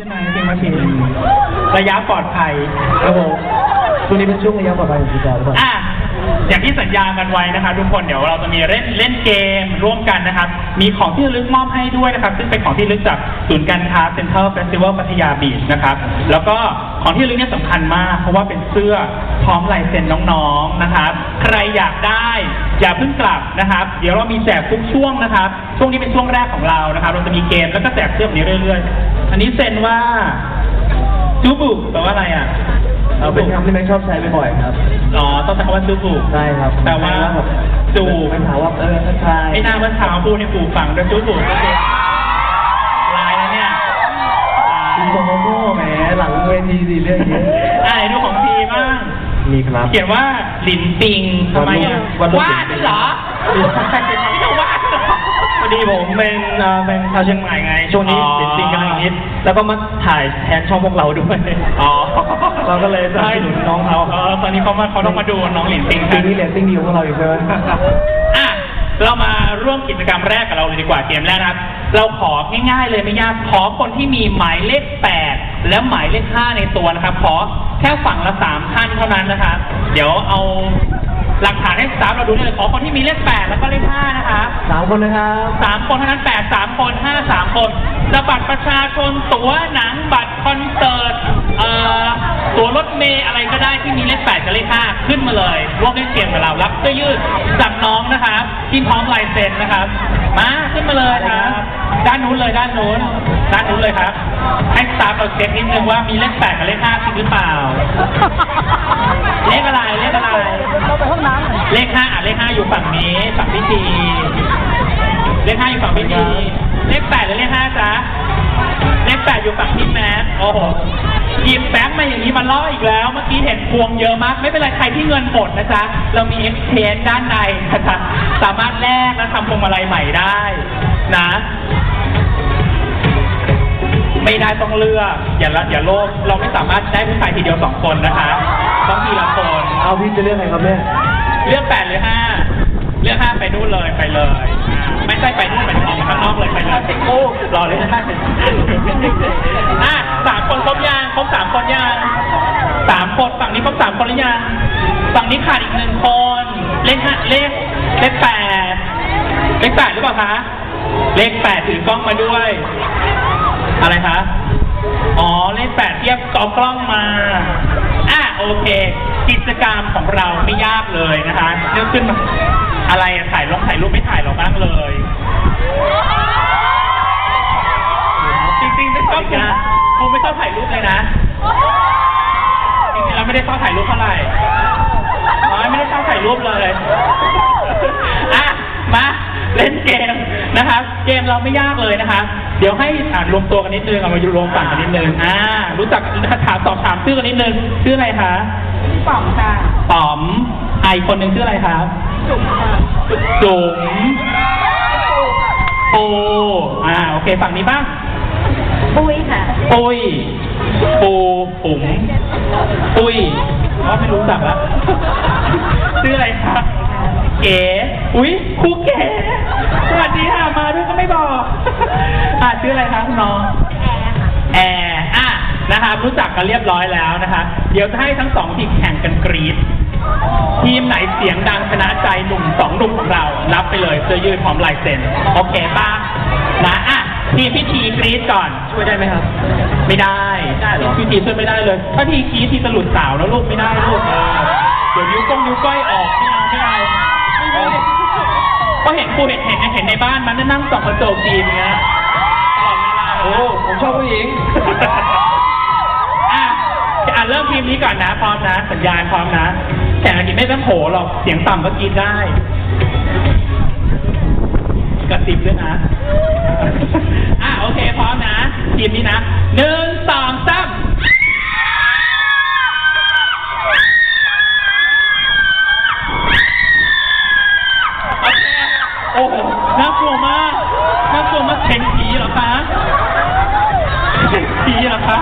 ใช่ไหมเพลงมาชินระยะปลอดภัยครับผมช่วงนี้เป็นช่วงระยะปลอดภัยของคุณจาหรือเปล่า อะอย่างที่สัญญากันไว้นะครับทุกคนเดี๋ยวเราจะมีเล่นเล่นเกมร่วมกันนะครับ มีของที่ระลึกมอบให้ด้วยนะครับ ซึ่งเป็นของที่ระลึกจากศูนย์การค้าเซ็นทรัลเฟสติวัลพัทยาบีชนะครับ แล้วก็ของที่ระลึกเนี่ยสำคัญมาก เพราะว่าเป็นเสื้อพร้อมลายเซ็นน้องๆนะครับ ใครอยากได้ อย่าเพิ่งกลับนะครับ เดี๋ยวเรามีแจกทุกช่วงนะครับ ช่วงนี้เป็นช่วงแรกของเรานะครับ เราจะมีเกมแล้วก็แจกเสื้อแบบนี้เรื่อยๆ อันนี้เซ็นว่าจูบุแปลว่าอะไรอะเอาเป็นคำที่แม็กชอบใช้บ่อยๆครับ อ๋อ ต้องใช้คำว่าจูบุใช่ครับ แต่ว่าแบบจูบมันถามว่าเออทักทายไม่น่าเมื่อเช้าพูดให้ปู่ฟังด้วยจูบุก็คือลายแล้วเนี่ยคุณโมโม่แหมหลังเวทีดีเรื่องเยอะ อ่าไหนดูของทีบ้าง มีครับ เขียนว่าหลินปิงทำไมอะวาดรูปวาดเหรอไม่ใช่วาดเหรอพอดีผมเป็นเอ่อเป็นชาวเชียงใหม่ไง ช่วงนี้อ๋อติดจริงกำลังฮิตแล้วก็มาถ่ายแทนช่องพวกเราด้วยอ๋อเราก็เลยสนับสนุนน้องเขาเออตอนนี้เขามาเขาต้องมาดูน้องหลินปิงปีกันนี้เรตติ้งดีของพวกเราอีกใช่ไหม อะเรามาร่วมกิจกรรมแรกกับเราเลยดีกว่าเกมแรกนะครับ เราของ่ายๆเลยไม่ยากขอคนที่มีหมายเลข 8 และหมายเลข 5 ในตัวนะครับ ขอ แค่ฝั่งละ3ท่านเท่านั้นนะครับ เดี๋ยวเอาหลักฐานให้สามเราดูได้เลยขอคนที่มีเลข8แล้วก็เลข5นะครับสามคนนะครับสามคนเท่านั้นแปดสามคนห้าสามคนจะบัตรประชาชนตั๋วหนังบัตรคอนเสิร์ตเอ่อตั๋วรถเมล์อะไรก็ได้ที่มีเลขแปดกับเลขห้าขึ้นมาเลยร่วมเล่นเกมกับเรารับเสื้อยืดจากน้องนะครับที่พร้อมลายเซ็นนะครับ มาขึ้นมาเลยครับ ด้านนู้นเลยด้านนู้นด้านนู้นเลยครับให้สตาฟเราเช็คนิดนึงว่ามีเลขแปดกับเลขห้า ปดอยู่ฝั่งพี่แมทโอ้โหหยิบแบงค์มาอย่างนี้มาล่ออีกแล้ว เมื่อกี้เห็นพวงเยอะมาก ไม่เป็นไรใครที่เงินหมดนะจ๊ะ เรามี exchange ด้านในนะจ๊ะสามารถแลกและทำพวงมาลัยใหม่ได้ นะ ไม่ได้ต้องเลือก อย่าละอย่าโลภเราไม่สามารถได้ผู้ชายทีเดียวสองคนนะคะ ต้องทีละคน เอาพี่จะเลือกใครครับเนี่ยเลือกแปดหรือห้าเลือกห้าไปนู่นเลยไปเลยอ่าไม่ ใช่ไปนู่ไปข้างนอกเลยไปเลยโอ้รอเลยได้อะสามคนครบยังครบสามคนยังสามคนฝั่งนี้ครบสามคนหรือยังฝั่งนี้ขาดอีกหนึ่งคนเลขห้าเลขเลขแปดเลขแปดหรือเปล่าคะเลขแปดถือกล้องมาด้วย อะไรคะอ๋อเลขแปดเทียบกอกล้องมาอะโอเค กิจกรรมของเราไม่ยากเลยนะคะเลือกขึ้นมาอะไรอะ ถ่ายลงถ่ายรูปไม่ถ่ายเราบ้างเลยจริงๆไม่ชอบนะคงไม่ชอบถ่ายรูปเลยนะจริงๆเราไม่ได้ชอบถ่ายรูปเท่าไหร่น้อยไม่ได้ชอบถ่ายรูปเลยอะมาเล่นเกมนะครับ เกมเราไม่ยากเลยนะครับเดี๋ยวให้อ่านรวมตัวกันนิดนึงเอามารวมฝั่งกันนิดนึงอ่า รู้จักถามสอบถามชื่อกันนิดนึงชื่ออะไรคะพี่ป๋องค่ะป๋อมไอะอีกคนหนึ่งชื่ออะไรครับ จุ๋มค่ะจุ๋มปูอ่าโอเค ฝั่งนี้บ้างปุ้ยค่ะ ปุ้ย ปูปุ๋มปุ้ยก็ไม่รู้จักละชื่ออะไรครับเก๋ อุ้ยครูเก๋ สวัสดีค่ะ มาด้วยก็ไม่บอก อ่าชื่ออะไรครับคุณน้อง แอร์ค่ะ แอร์ อะ นะครับ รู้จักกันเรียบร้อยแล้วนะคะ เดี๋ยวจะให้ทั้งสองทีมแข่งกันกรีด ทีมไหนเสียงดังชนะใจหนุ่มสองหนุ่มของเรา รับไปเลยเสื้อยืดพร้อมลายเซ็น โอเคป่ะนะอะทีมพิธีกรีดก่อน ช่วยได้ไหมครับ ไม่ได้ได้เหรอพี่ทีช่วยไม่ได้เลย ถ้าทีกรีดทีจะหลุดสาวแล้วลูกไม่ได้ลูกเออเดี๋ยวนิ้วก้งนิ้วก้อยออกไม่เอาไม่เอาไม่ได้ก็เห็นครูเห็นเห็นเห็นในบ้านมันนั่งส่องกระจกทีมเงี้ยตลอดเวลาโอ้ผมชอบผู้หญิงอะอะเริ่มทีมนี้ก่อนนะ พร้อมนะ สัญญาณพร้อมนะ แข่งอันนี้ไม่ต้องโหหรอก เสียงต่ำก็กินได้ กระติบด้วยนะ อะโอเคพร้อมนะทีมนี้นะหนึ่งสองสามโอเคโอ้โหน่ากลัวมากน่ากลัวมากเห็นผีเหรอคะผีเหรอคะ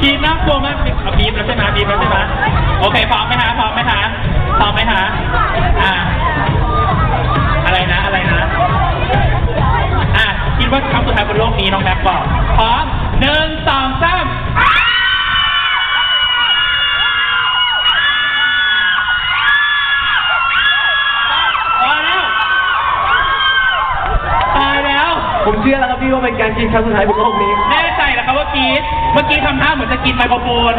ผีน่ากลัวมากเอาบีบแล้วใช่ไหมบีบแล้วใช่ไหมโอเคพร้อมไหมคะพร้อมไหมคะ ผมเชื่อแล้วครับพี่ว่าเป็นการกินครั้งสุดท้ายบนโลกนี้ แน่ใจเหรอครับว่ากรีดเมื่อกี้ทำท่าเหมือนจะกินไมโครโฟน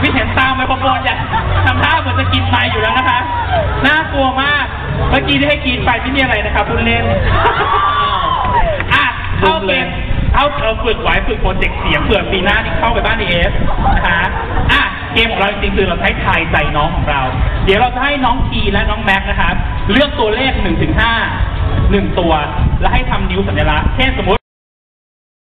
พี่เห็นตามไมโครโฟนอย่าทำท่าเหมือนจะกินไมค์อยู่แล้วนะคะ น่ากลัวมาก เมื่อกี้ที่ให้กรีดไปไม่มีอะไรนะครับพูดเล่นอะเข้าเกมเอาเราฝึกไว้ฝึกโปรเจกต์เสียงเผื่อปีหน้าที่เข้าไปบ้านดีเอฟนะคะอะเกมของเราจริงๆคือเราใช้ทายใจน้องของเรา เดี๋ยวเราจะให้น้องทีและน้องแม็กนะครับ เลือกตัวเลข1นถึงห้า หนึ่งตัว และให้ทำนิ้วสัญลักษณ์เช่นสมมติ